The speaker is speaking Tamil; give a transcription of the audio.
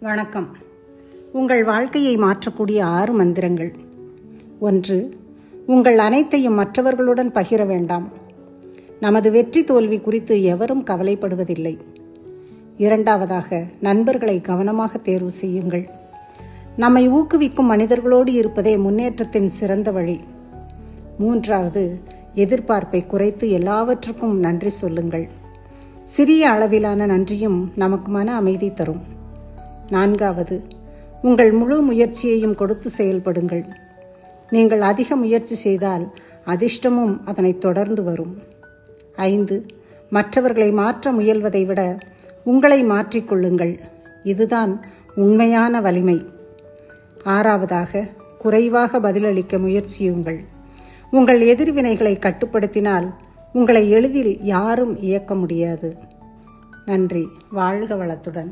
வணக்கம். உங்கள் வாழ்க்கையை மாற்றக்கூடிய ஆறு மந்திரங்கள். ஒன்று உங்கள் அனைத்தையும் மற்றவர்களுடன் பகிர வேண்டாம். நமது வெற்றி தோல்வி குறித்து எவரும் கவலைப்படுவதில்லை. இரண்டாவதாக நண்பர்களை கவனமாக தேர்வு செய்யுங்கள். நம்மை ஊக்குவிக்கும் மனிதர்களோடு இருப்பதே முன்னேற்றத்தின் சிறந்த வழி. மூன்றாவது எதிர்பார்ப்பை குறைத்து எல்லாவற்றுக்கும் நன்றி சொல்லுங்கள். சிறிய அளவிலான நன்றியும் நமக்கு மன அமைதி தரும். நான்காவது உங்கள் முழு முயற்சியையும் கொடுத்து செயல்படுங்கள். நீங்கள் அதிக முயற்சி செய்தால் அதிர்ஷ்டமும் அதனை தொடர்ந்து வரும். ஐந்து மற்றவர்களை மாற்ற முயல்வதை விட உங்களை மாற்றிக்கொள்ளுங்கள் இதுதான் உண்மையான வலிமை. ஆறாவதாக குறைவாக பதிலளிக்க முயற்சியுங்கள். உங்கள் எதிர்வினைகளை கட்டுப்படுத்தினால் உங்களை எளிதில் யாரும் இயக்க முடியாது. நன்றி வாழ்க வளத்துடன்.